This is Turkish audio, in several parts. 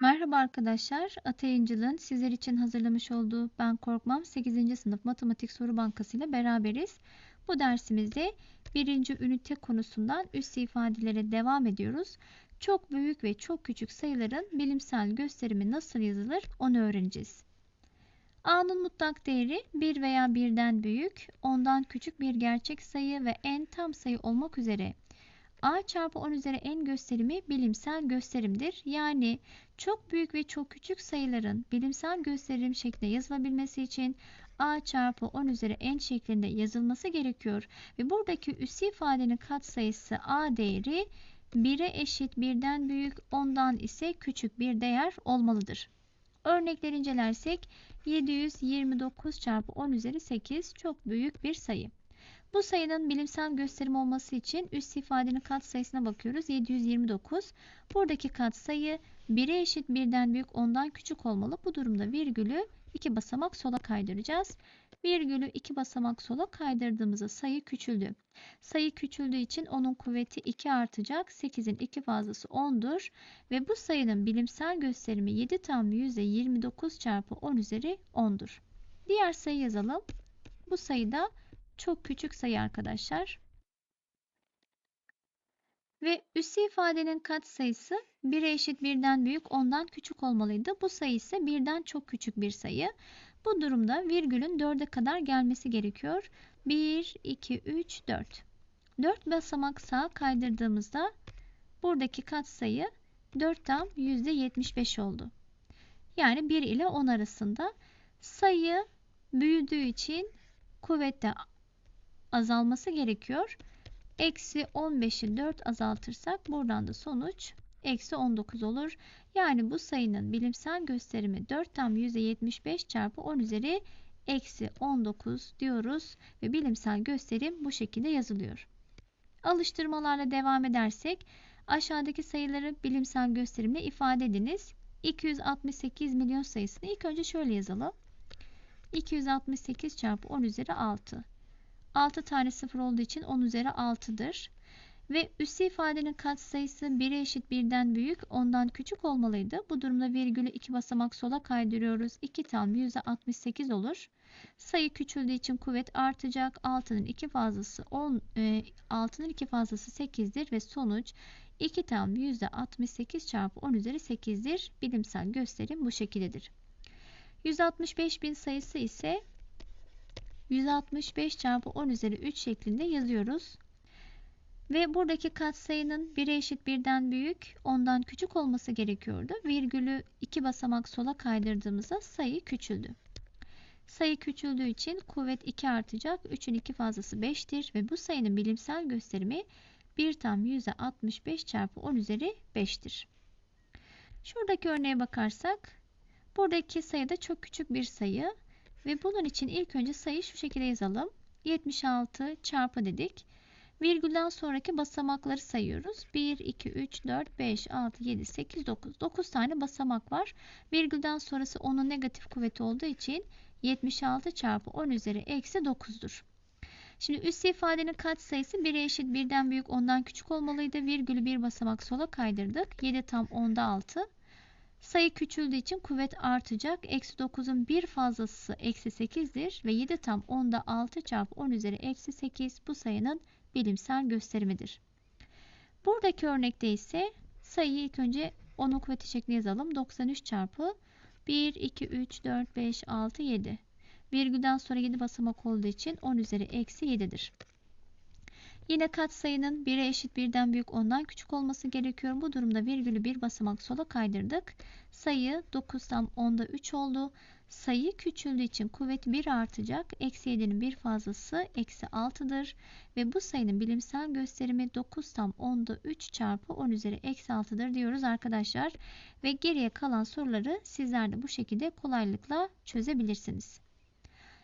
Merhaba arkadaşlar. Atayıncılığın sizler için hazırlamış olduğu Ben Korkmam 8. sınıf matematik soru bankası ile beraberiz. Bu dersimizde birinci ünite konusundan üst ifadelere devam ediyoruz. Çok büyük ve çok küçük sayıların bilimsel gösterimi nasıl yazılır onu öğreneceğiz. A'nın mutlak değeri 1 veya birden büyük, ondan küçük bir gerçek sayı ve en tam sayı olmak üzere A çarpı 10 üzeri n gösterimi bilimsel gösterimdir. Yani çok büyük ve çok küçük sayıların bilimsel gösterim şeklinde yazılabilmesi için A çarpı 10 üzeri n şeklinde yazılması gerekiyor. Ve buradaki üssü ifadenin katsayısı A değeri 1'e eşit birden büyük, ondan ise küçük bir değer olmalıdır. Örnekler incelersek 729 çarpı 10 üzeri 8 çok büyük bir sayı. Bu sayının bilimsel gösterim olması için üst ifadenin katsayısına bakıyoruz. 729. Buradaki katsayı 1'e eşit birden büyük ondan küçük olmalı. Bu durumda virgülü 2 basamak sola kaydıracağız. Virgülü 2 basamak sola kaydırdığımızda sayı küçüldü. Sayı küçüldüğü için onun kuvveti 2 artacak. 8'in 2 fazlası 10'dur. Ve bu sayının bilimsel gösterimi 7 tam %29 çarpı 10 üzeri 10'dur. Diğer sayı yazalım. Bu sayıda çok küçük sayı arkadaşlar. Ve üssü ifadenin katsayısı 1'e eşit birden büyük ondan küçük olmalıydı. Bu sayı ise birden çok küçük bir sayı. Bu durumda virgülün 4'e kadar gelmesi gerekiyor. 1, 2, 3, 4. 4 basamak sağa kaydırdığımızda buradaki katsayı 4 tam %75 oldu. Yani 1 ile 10 arasında sayı büyüdüğü için kuvvette azalması gerekiyor. Eksi 15'i 4 azaltırsak buradan da sonuç eksi 19 olur. Yani bu sayının bilimsel gösterimi 4 tam %75 çarpı 10 üzeri eksi 19 diyoruz ve bilimsel gösterim bu şekilde yazılıyor. Alıştırmalarla devam edersek aşağıdaki sayıları bilimsel gösterimle ifade ediniz. 268 milyon sayısını ilk önce şöyle yazalım. 268 çarpı 10 üzeri 6. 6 tane sıfır olduğu için 10 üzeri 6'dır. Ve üssü ifadenin katsayısı 1'e eşit birden büyük, ondan küçük olmalıydı. Bu durumda virgülü 2 basamak sola kaydırıyoruz. 2 tam %68 olur. Sayı küçüldüğü için kuvvet artacak. 6'nın 2 fazlası 10, e, 6'nın 2 fazlası 8'dir ve sonuç 2 tam %68 çarpı 10 üzeri 8'dir. Bilimsel gösterim bu şekildedir. 165 bin sayısı ise 165 çarpı 10 üzeri 3 şeklinde yazıyoruz. Ve buradaki katsayının 1'e eşit birden büyük, ondan küçük olması gerekiyordu. Virgülü 2 basamak sola kaydırdığımızda sayı küçüldü. Sayı küçüldüğü için kuvvet 2 artacak. 3'ün 2 fazlası 5'tir ve bu sayının bilimsel gösterimi 1 tam %65 çarpı 10 üzeri 5'tir. Şuradaki örneğe bakarsak buradaki sayı da çok küçük bir sayı. Ve bunun için ilk önce sayıyı şu şekilde yazalım. 76 çarpı dedik. Virgülden sonraki basamakları sayıyoruz. 1, 2, 3, 4, 5, 6, 7, 8, 9. 9 tane basamak var. Virgülden sonrası onun negatif kuvveti olduğu için 76 çarpı 10 üzeri eksi 9'dur. Şimdi üst ifadenin katsayısı 1'e eşit birden büyük ondan küçük olmalıydı. Virgülü bir basamak sola kaydırdık. 7 tam 10'da 6. Sayı küçüldüğü için kuvvet artacak. Eksi 9'un bir fazlası eksi 8'dir ve 7 tam 10'da 6 çarpı 10 üzeri eksi 8 bu sayının bilimsel gösterimidir. Buradaki örnekte ise sayıyı ilk önce 10'un kuvveti şeklinde yazalım. 93 çarpı 1, 2, 3, 4, 5, 6, 7. Virgülden sonra 7 basamak olduğu için 10 üzeri eksi 7'dir. Yine katsayının 1'e eşit birden büyük ondan küçük olması gerekiyor. Bu durumda virgülü bir basamak sola kaydırdık. Sayı 9 tam 10'da 3 oldu. Sayı küçüldüğü için kuvvet 1 artacak. Eksi 7'nin bir fazlası eksi 6'dır. Ve bu sayının bilimsel gösterimi 9 tam 10'da 3 çarpı 10 üzeri eksi 6'dır diyoruz arkadaşlar. Ve geriye kalan soruları sizler de bu şekilde kolaylıkla çözebilirsiniz.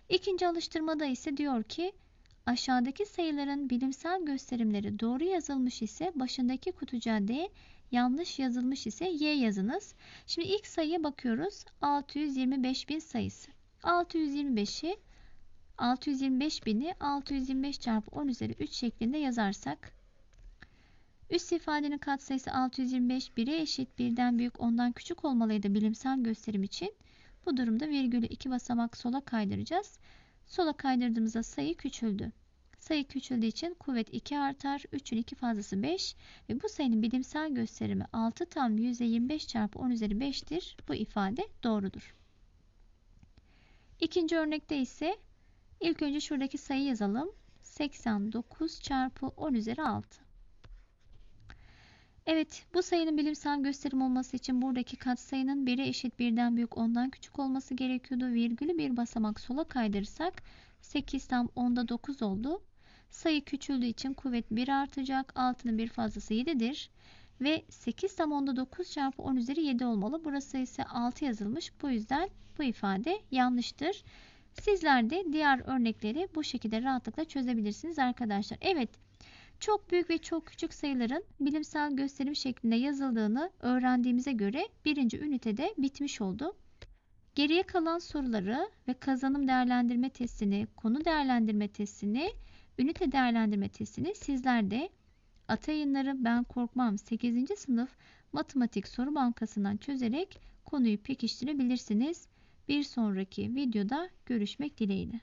İkinci alıştırmada ise diyor ki Aşağıdaki sayıların bilimsel gösterimleri doğru yazılmış ise başındaki kutucuğa D, yanlış yazılmış ise Y yazınız. Şimdi ilk sayıya bakıyoruz. 625 bin sayısı. 625'i 625 bini 625 çarpı 10 üzeri 3 şeklinde yazarsak Üst ifadenin katsayısı 625 1'e eşit birden büyük ondan küçük olmalıydı bilimsel gösterim için. Bu durumda virgülü iki basamak sola kaydıracağız. Sola kaydırdığımızda sayı küçüldü. Sayı küçüldüğü için kuvvet 2 artar. 3'ün 2 fazlası 5 ve bu sayının bilimsel gösterimi 6 tam %25 çarpı 10 üzeri 5'tir. Bu ifade doğrudur. İkinci örnekte ise ilk önce şuradaki sayı yazalım. 89 çarpı 10 üzeri 6. Evet, bu sayının bilimsel gösterim olması için buradaki katsayının 1'e eşit birden büyük ondan küçük olması gerekiyordu. Virgülü bir basamak sola kaydırırsak 8 tam 10'da 9 oldu. Sayı küçüldüğü için kuvvet 1 artacak. 6'nın bir fazlası 7'dir. Ve 8 tam 10'da 9 çarpı 10 üzeri 7 olmalı. Burası ise 6 yazılmış. Bu yüzden bu ifade yanlıştır. Sizler de diğer örnekleri bu şekilde rahatlıkla çözebilirsiniz arkadaşlar. Evet. Çok büyük ve çok küçük sayıların bilimsel gösterim şeklinde yazıldığını öğrendiğimize göre birinci ünitede bitmiş oldu. Geriye kalan soruları ve kazanım değerlendirme testini, konu değerlendirme testini, ünite değerlendirme testini sizler de Ata Yayınları Ben Korkmam 8. sınıf matematik soru bankasından çözerek konuyu pekiştirebilirsiniz. Bir sonraki videoda görüşmek dileğiyle.